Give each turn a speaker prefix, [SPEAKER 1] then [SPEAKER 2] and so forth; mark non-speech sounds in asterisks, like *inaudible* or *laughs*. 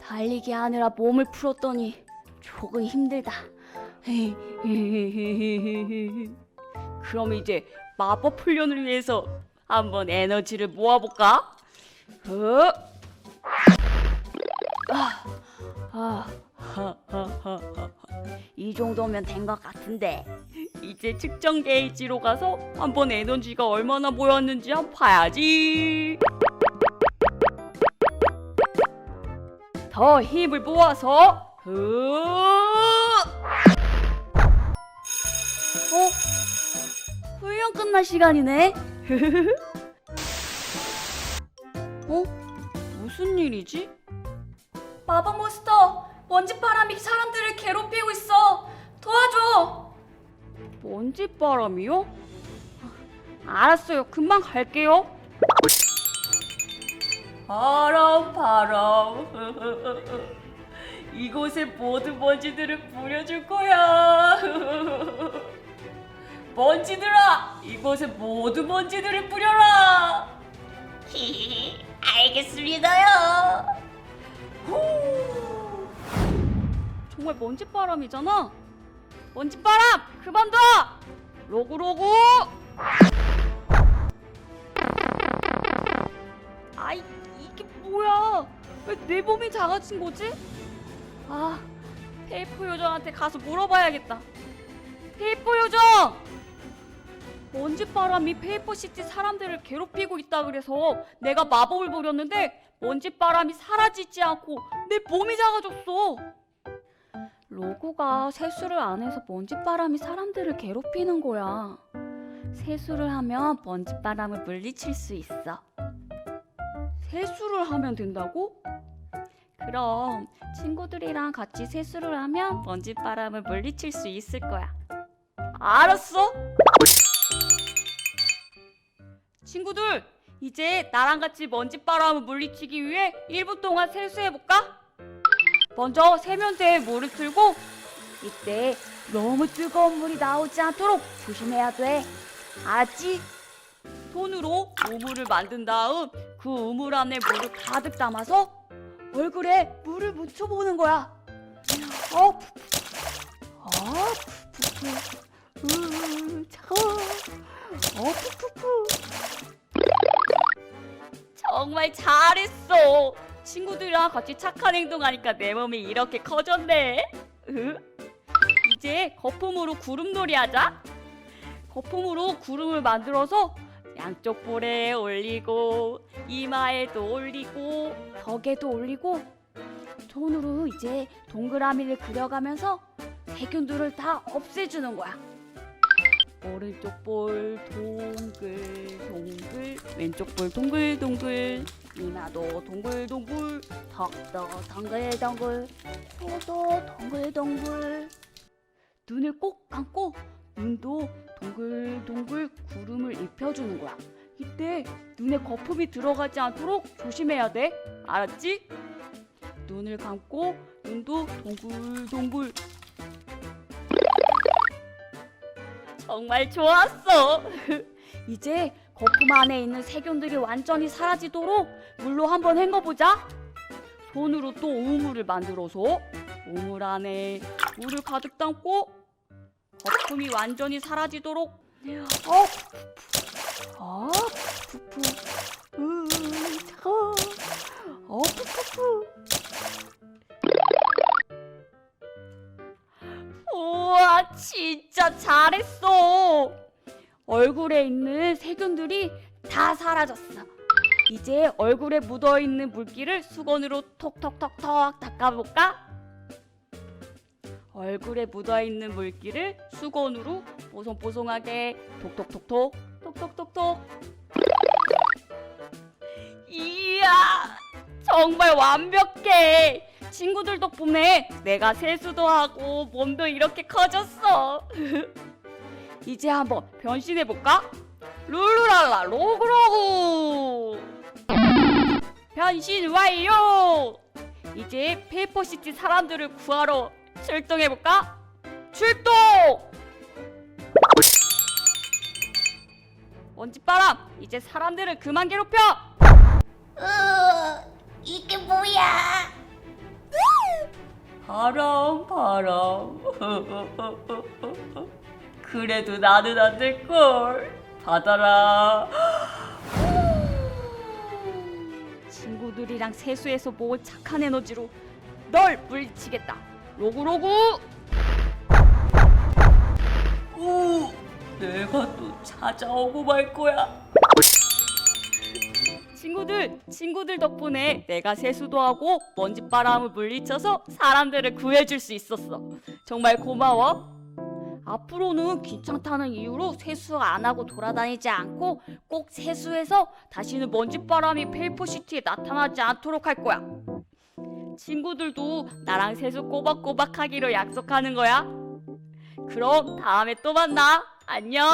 [SPEAKER 1] 달리기 하느라 몸을 풀었더니 조금 힘들다. *laughs* 그럼 이제 마법 훈련을 위해서 한번 에너지를 모아볼까? 어? 아, 아, 하하하하. 이 정도면 된 것 같은데 이제 측정 게이지로 가서 한번 에너지가 얼마나 모였는지 한번 봐야지. 더 힘을 모아서 으 어? 훈련 끝날 시간이네. *laughs* 어? 무슨 일이지? 마법 몬스터! 먼지 바람이 사람들을 괴롭히고 있어! 먼지바람이요? 알았어요. 금방 갈게요. 바람 바람 *laughs* 이곳에 모든 먼지들을 뿌려줄 거야 *laughs* 먼지들아 이곳에 모든 먼지들을 뿌려라 히히 *laughs* 알겠습니다요 후. 정말 먼지바람이잖아 먼지바람 그만둬 로구로구 아이 이게 뭐야? 왜 내 몸이 작아진 거지? 아 페이퍼 요정한테 가서 물어봐야겠다. 페이퍼 요정! 먼지바람이 페이퍼시티 사람들을 괴롭히고 있다 그래서 내가 마법을 부렸는데 먼지바람이 사라지지 않고 내 몸이 작아졌어 로고가 세수를 안 해서 먼지바람이 사람들을 괴롭히는 거야 세수를 하면 먼지바람을 물리칠 수 있어 세수를 하면 된다고? 그럼 친구들이랑 같이 세수를 하면 먼지바람을 물리칠 수 있을 거야. 알았어? 친구들, 이제 나랑 같이 먼지바람을 물리치기 위해 1분 동안 세수해볼까? 먼저 세면대에 물을 틀고 이때 너무 뜨거운 물이 나오지 않도록 조심해야 돼. 알았지? 손으로 우물을 만든 다음 그 우물 안에 물을 가득 담아서 얼굴에 물을 묻혀보는 거야. 어. 어, 푸푸푸. 으, 차가워. 어, 푸푸푸. 정말 잘했어. 친구들이랑 같이 착한 행동하니까 내 몸이 이렇게 커졌네. 으? 이제 거품으로 구름놀이 하자. 거품으로 구름을 만들어서 양쪽 볼에 올리고 이마에도 올리고 벽에도 올리고 손으로 이제 동그라미를 그려가면서 세균들을 다 없애주는 거야. 오른쪽 볼 동글 동글 왼쪽 볼 동글 동글 이마도 동글 동글 턱도 동글 동글 코도 동글 동글 눈을 꼭 감고 눈도 동글 동글 구름을 입혀주는 거야. 이때 눈에 거품이 들어가지 않도록 조심해야 돼. 알았지? 눈을 감고 눈도 동글동글. 정말 좋았어. *laughs* 이제 거품 안에 있는 세균들이 완전히 사라지도록 물로 한번 헹궈보자. 손으로 또 우물을 만들어서 우물 안에 물을 가득 담고 거품이 완전히 사라지도록 어 진짜 잘했어. 얼굴에 있는 세균들이 다 사라졌어. 이제 얼굴에 묻어 있는 물기를 수건으로 톡톡톡톡 닦아볼까? 얼굴에 묻어 있는 물기를 수건으로 뽀송뽀송하게 톡톡톡톡 톡톡톡톡. 이야 정말 완벽해 친구들 덕분에 내가 세수도 하고 몸도 이렇게 커졌어 *laughs* 이제 한번 변신해볼까? 룰루랄라 로그로구 변신 완료 이제 페이퍼시티 사람들을 구하러 출동해볼까? 출동! 먼지바람 이제 사람들을 그만 괴롭혀
[SPEAKER 2] 으, 이게 뭐야?
[SPEAKER 1] 바람 바람. 그래도 나는 안 될걸. 받아라. 친구들이랑 세수해서 모은 착한 에너지로 널 물리치겠다. 로구로구 오 내가 또 찾아오고 말 거야 친구들, 친구들 덕분에 내가 세수도 하고 먼지바람을 물리쳐서 사람들을 구해줄 수 있었어. 정말 고마워. 앞으로는 귀찮다는 이유로 세수 안 하고 돌아다니지 않고 꼭 세수해서 다시는 먼지바람이 페이퍼시티에 나타나지 않도록 할 거야. 친구들도 나랑 세수 꼬박꼬박 하기로 약속하는 거야. 그럼 다음에 또 만나. 안녕.